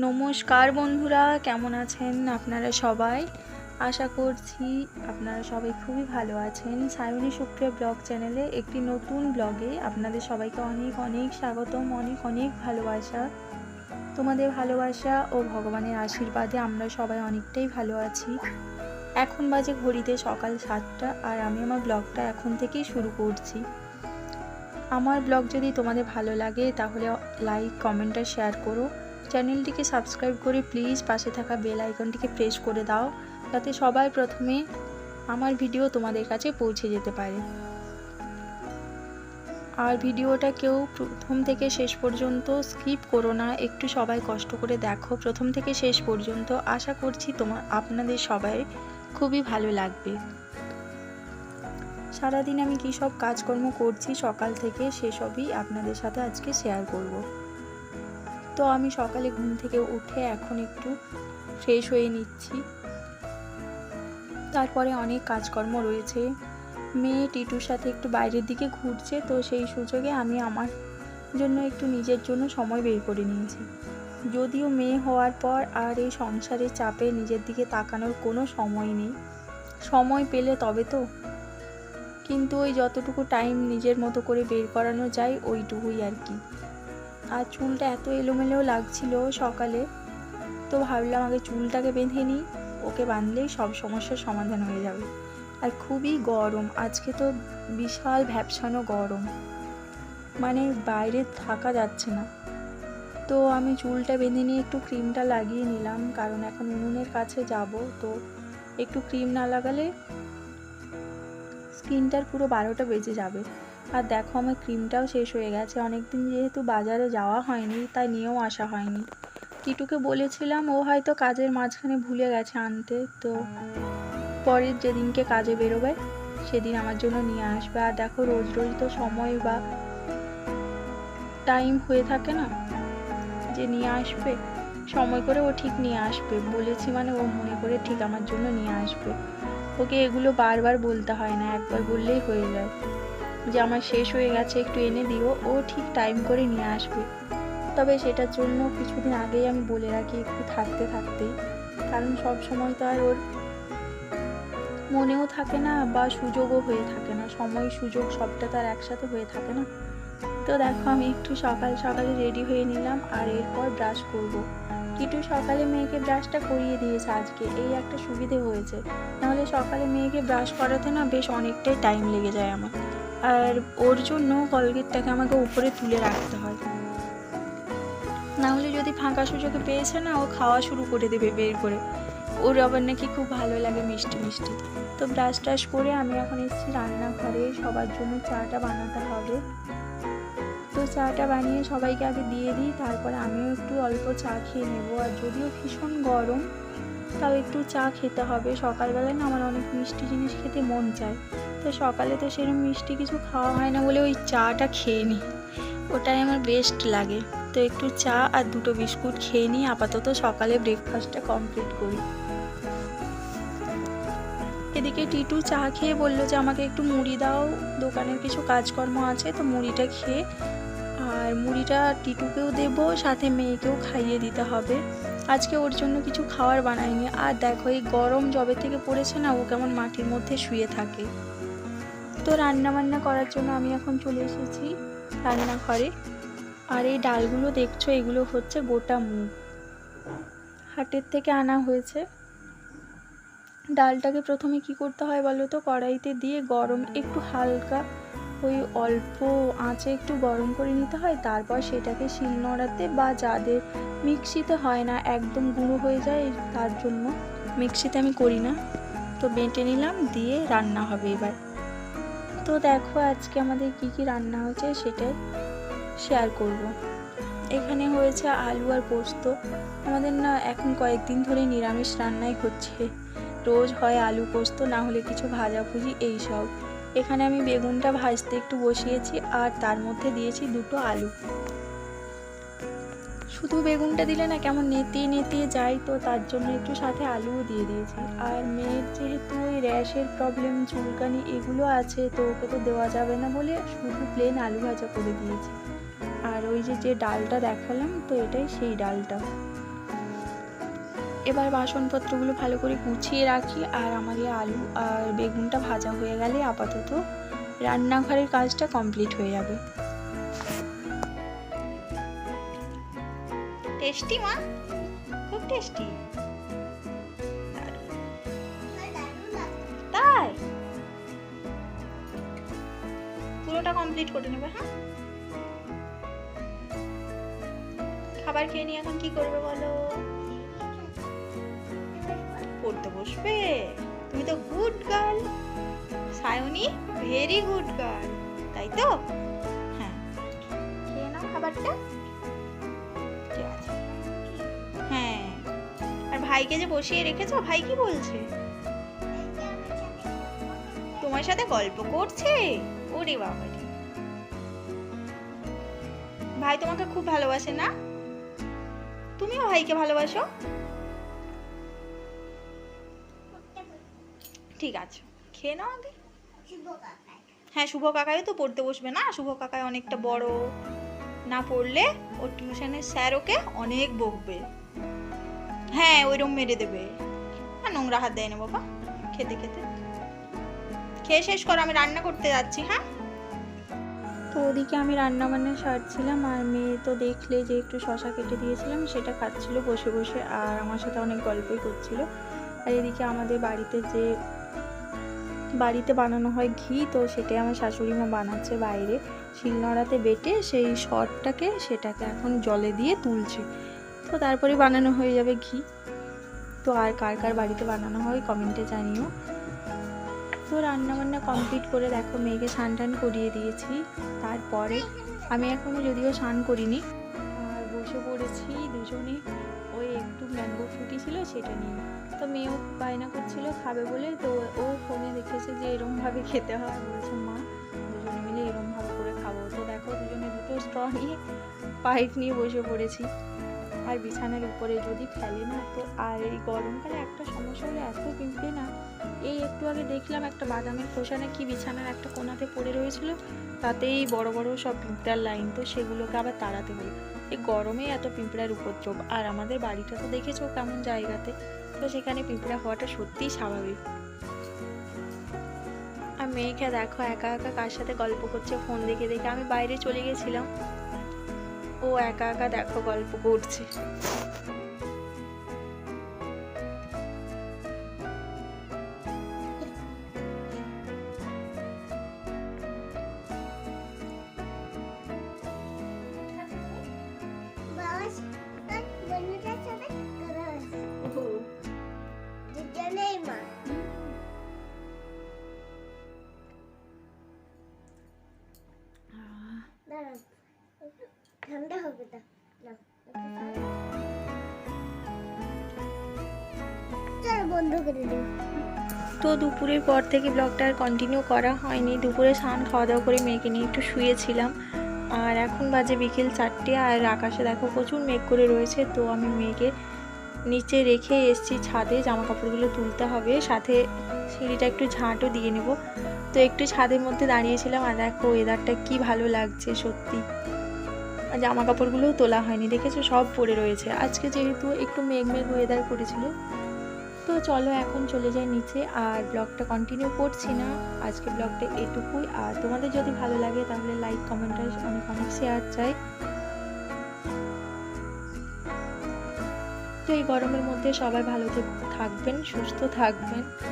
নমস্কার বন্ধুরা, কেমন আছেন আপনারা সবাই? আশা করছি আপনারা সবাই খুবই ভালো আছেন। সায়নী সুপ্রিয়া ব্লগ চ্যানেলে একটি নতুন ব্লগে আপনাদের সবাইকে অনেক অনেক স্বাগতম, অনেক অনেক ভালোবাসা। তোমাদের ভালোবাসা ও ভগবানের আশীর্বাদে আমরা সবাই অনেকটাই ভালো আছি। এখন বাজে ঘড়িতে সকাল সাতটা আর আমি আমার ব্লগটা এখন থেকেই শুরু করছি। আমার ব্লগ যদি তোমাদের ভালো লাগে তাহলে লাইক, কমেন্ট আর শেয়ার করো। চ্যানেলটিকে সাবস্ক্রাইব করে প্লিজ পাশে থাকা বেল আইকনটিকে প্রেস করে দাও, যাতে সবাই প্রথমে আমার ভিডিও তোমাদের কাছে পৌঁছে যেতে পারে। আর ভিডিওটা কেউ প্রথম থেকে শেষ পর্যন্ত স্কিপ করো না, একটু সবাই কষ্ট করে দেখো। প্রথম থেকে শেষ পর্যন্ত আশা করছি তোমার, আপনাদের সবাই খুবই ভালো লাগবে। সারাদিন আমি কী সব কাজকর্ম করছি সকাল থেকে সেসবই আপনাদের সাথে আজকে শেয়ার করব। তো আমি সকালে ঘুম থেকে উঠে এখন একটু ফ্রেশ হয়ে নিচ্ছি। তারপরে অনেক কাজকর্ম রয়েছে। মেয়ে টিটুর সাথে একটু বাইরের দিকে ঘুরছে, তো সেই সুযোগে আমি আমার জন্য একটু নিজের জন্য সময় বের করে নিয়েছি। যদিও মেয়ে হওয়ার পর আর এই সংসারের চাপে নিজের দিকে তাকানোর কোনো সময় নেই। সময় পেলে তবে তো। কিন্তু ওই যতটুকু টাইম নিজের মতো করে বের করানো যায়, ওইটুকুই আর কি। আর চুলটা এত এলোমেলো লাগছিল সকালে, তো ভাবলাম আগে চুলটাকে বেঁধে নিই, ওকে বাঁধলেই সব সমস্যার সমাধান হয়ে যাবে। আর খুবই গরম, আজকে তো বিশাল ভ্যাপসানো গরম। মানে বাইরে থাকা যাচ্ছে না। তো আমি চুলটা বেঁধে নিয়ে একটু ক্রিমটা লাগিয়ে নিলাম, কারণ এখন উনুনের কাছে যাব, তো একটু ক্রিম না লাগালে স্কিনটার পুরো বারোটা বেজে যাবে। আর দেখো আমার ক্রিমটাও শেষ হয়ে গেছে। অনেকদিন যেহেতু বাজারে যাওয়া হয়নি, তাই নিয়েও আসা হয়নি। টিটুকে বলেছিলাম, ও হয়তো কাজের মাঝখানে ভুলে গেছে আনতে। তো পরের যেদিনকে কাজে বেরোবে, সেদিন আমার জন্য নিয়ে আসবে। আর দেখো, রোজ রোজ তো সময় বা টাইম হয়ে থাকে না যে নিয়ে আসবে। সময় করে ও ঠিক নিয়ে আসবে। বলেছি মানে ও মনে করে ঠিক আমার জন্য নিয়ে আসবে। ওকে এগুলো বারবার বলতে হয় না, একবার বললেই হয়ে যায়। যে আমার শেষ হয়ে গেছে, একটু এনে দিও, ও ঠিক টাইম করে নিয়ে আসবে। তবে সেটার জন্য কিছুদিন আগেই আমি বলে রাখি একটু থাকতে থাকতেই। কারণ সব সময় তো আর ওর মনেও থাকে না বা সুযোগও হয়ে থাকে না। সময়, সুযোগ সবটা তার একসাথে হয়ে থাকে না। তো দেখো, আমি একটু সকাল সকালে রেডি হয়ে নিলাম আর এরপর ব্রাশ করব। কিটু সকালে মেয়েকে ব্রাশটা করিয়ে দিয়েছে আজকে। এই একটা সুবিধে হয়েছে। নাহলে সকালে মেয়েকে ব্রাশ করাতে না বেশ অনেকটাই টাইম লেগে যায় আমার। আর ওর জন্য কলগেটটাকে আমাকে উপরে তুলে রাখতে হয়। না হলে যদি ফাঁকা সুযোগে পেয়েছে না, ও খাওয়া শুরু করে দেবে বের করে। ওর আবার নাকি খুব ভালো লাগে মিষ্টি মিষ্টি। তো ব্রাশ ট্রাশ করে আমি এখন এসেছি রান্নাঘরে, সবার জন্য চাটা বানাতে হবে। তো চাটা বানিয়ে সবাইকে আগে দিয়ে দিই, তারপরে আমিও একটু অল্প চা খেয়ে নেব। আর যদিও ভীষণ গরম, তাও একটু চা খেতে হবে। সকালবেলায় না আমার অনেক মিষ্টি জিনিস খেতে মন চায়। তো সকালে তো সেরকম মিষ্টি কিছু খাওয়া হয় না বলে ওই চাটা খেয়ে নিই। ওটাই আমার বেস্ট লাগে। তো একটু চা আর দুটো বিস্কুট খেয়ে নিই। আপাতত সকালে ব্রেকফাস্টটা কমপ্লিট করি। এদিকে টিটু চা খেয়ে বলল যে, আমাকে একটু মুড়ি দাও। দোকানের কিছু কাজকর্ম আছে, তো মুড়িটা খেয়ে। আর মুড়িটা টিটুকেও দেবো, সাথে মেয়েকেও খাইয়ে দিতে হবে। আজকে ওর জন্য কিছু খাওয়ার বানাইনি। আর দেখো, এই গরম জবে থেকে পড়েছে না, ও কেমন মাটির মধ্যে শুয়ে থাকে। তো রান্না বান্না করার জন্য আমি এখন চলে এসেছি রান্নাঘরে। আর এই ডালগুলো দেখছ, এগুলো হচ্ছে গোটা মুগ। হাটের থেকে আনা হয়েছে। ডালটাকে প্রথমে কি করতে হয় বলো তো? কড়াইতে দিয়ে গরম একটু হালকা ওই অল্প আঁচে একটু গরম করে নিতে হয়, তারপর সেটাকে শিল নোড়াতে বা যাদের মিক্সিতে হয় না, একদম গুঁড়ো হয়ে যায়, তার জন্য মিক্সিতে আমি করি না। তো বেটে নিলাম, দিয়ে রান্না হবে এবার। তো দেখো আজকে আমাদের কি কি রান্না হয়েছে সেটাই শেয়ার করব। এখানে হয়েছে আলু আর পোস্ত। আমাদের না এখন কয়েকদিন ধরে নিরামিষ রান্নাই হচ্ছে। রোজ হয় আলু পোস্ত, না হলে কিছু ভাজাভুজি এইসব এখানে আমি বেগুনটা ভাজতে একটু বসিয়েছি আর তার মধ্যে দিয়েছি দুটো আলু। শুধু বেগুনটা দিলে না কেমন নেতিয়ে নেতিয়ে যায় তো তার জন্য একটু সাথে আলুও দিয়ে দিয়েছি। আর মেয়ের যেহেতু ওই র্যাশের প্রবলেম চুলকানি এগুলো আছে তো ওকে তো দেওয়া যাবে না বলে শুধু প্লেন আলু ভাজা করে দিয়েছি। আর ওই যে যে ডালটা দেখালাম তো এটাই সেই ডালটা। এবার বাসনপত্রগুলো ভালো করে গুছিয়ে রাখি আর আমার এই আলু আর বেগুনটা ভাজা হয়ে গেলে আপাতত রান্নাঘরের কাজটা কমপ্লিট হয়ে যাবে। টেস্টি মা খুব টেস্টি তাই? পুরোটা কমপ্লিট করে নেবে হ্যাঁ? খাবার খেয়ে নিয়ে এখন কি করবে বলো? পড়তে বসবে। তুমি তো good girl Sayani very good girl তাই তো? ভাইকে যে বসিয়ে রেখেছ, ভাই কি বলছে? তোমার সাথে গল্প করছে? ওরে বাবা। ভাই তোমাকে খুব ভালোবাসে না? তুমিও ভাইকে ভালোবাসো? ঠিক আছে, খেয়ে নাও আগে। হ্যাঁ শুভ কাকাই তো পড়তে বসবে না? শুভ কাকাই অনেকটা বড়। না পড়লে ওর টিউশনের স্যার ওকে অনেক বকবে। হ্যাঁ ওইরকম মেরে দেবে। হ্যাঁ নোংরা হাত দেয় না বাবা খেতে খেতে। খেয়ে শেষ করো, আমি রান্না করতে যাচ্ছি হ্যাঁ? তো ওদিকে আমি রান্না বান্না সারছিলাম, আর মেয়ে তো দেখলে যে একটু শশা কেটে দিয়েছিলাম, সেটা খাচ্ছিল বসে বসে, আর আমার সাথে অনেক গল্পই করছিল। আর এদিকে আমাদের বাড়িতে যে, বাড়িতে বানানো হয় ঘি, তো সেটাই আমার শাশুড়ি মা বানাচ্ছে বাইরে। শিলনোড়াতে বেটে সেই শটটাকে, সেটাকে এখন জলে দিয়ে তুলছে। তো তারপরে বানানো হয়ে যাবে ঘি। তো আর কার কার বাড়িতে বানানো হয় কমেন্টে জানিও। তো রান্না বান্না কমপ্লিট করে দেখো, মেয়েকে স্নান টান করিয়ে দিয়েছি। তারপরে আমি এখনও যদিও স্নান করিনি, আর বসে পড়েছি দুজনে। ওই একটু ম্যাঙ্গো ফ্রুটি ছিল সেটা নিয়ে। তো মেয়েও বায়না করছিল খাবে বলে, তো ও ফোনে দেখেছে যে এরমভাবে খেতে হয়। বলছে, মা, দুজনে মিলে এরমভাবে করে খাব। তো দেখো দুজনে দুটো স্ট্র নিয়ে পাইপ নিয়ে বসে পড়েছি। আর বিছানার উপরে যদি ফেলে না, তো আর এই গরমকালে একটা সমস্যা হলে এত পিঁপড়ে না। এই একটু আগে দেখলাম একটা বাদামের খোসা নাকি বিছানার একটা কোনাতে পড়ে রয়েছিল, তাতেই বড় বড় সব পিঁপড়ার লাইন, তো সেগুলোকে আবার তাড়াতে হলো। এই গরমে এত পিঁপড়ার উপদ্রব, আর আমাদের বাড়িটা তো দেখেছ কেমন জায়গাতে, তো সেখানে পিঁপড়া হওয়াটা সত্যিই স্বাভাবিক। আর মেয়েকে দেখো, একা একা কার সাথে গল্প করছে, ফোন দেখে দেখে আমি বাইরে চলে গেছিলাম। ও একা একা দেখো গল্প করছে। বন্ধ করে দিও। তো দুপুরের পর থেকে ব্লগটা আর কন্টিনিউ করা হয়নি। দুপুরে স্নান খাওয়া দাওয়া করে মেয়েকে নিয়ে একটু শুয়েছিলাম। আর এখন বাজে বিকেল চারটে আর আকাশে দেখো প্রচুর মেঘ করে রয়েছে। তো আমি মেয়েকে নিচে রেখে এসেছি ছাদে। জামা কাপড়গুলো তুলতে হবে। সাথে সিঁড়িটা একটু ঝাঁটও দিয়ে নেব। তো একটু ছাদের মধ্যে দাঁড়িয়েছিলাম আর দেখো ওয়েদারটা কি ভালো লাগছে সত্যি। আর জামা কাপড়গুলোও তোলা হয়নি। দেখেছ? সব পড়ে রয়েছে। আজকে যেহেতু একটু মেঘ মেঘ ওয়েদার করেছিল তো চলো এখন চলে যাই নিচে, আর ব্লগটা কন্টিনিউ করছি না। আজকে ব্লগটা এটুকুই। আর তোমাদের যদি ভালো লাগে তাহলে লাইক কমেন্ট অনেক অনেক শেয়ার চাই। তো এই গরমের মধ্যে সবাই ভালো থাকবেন, সুস্থ থাকবেন।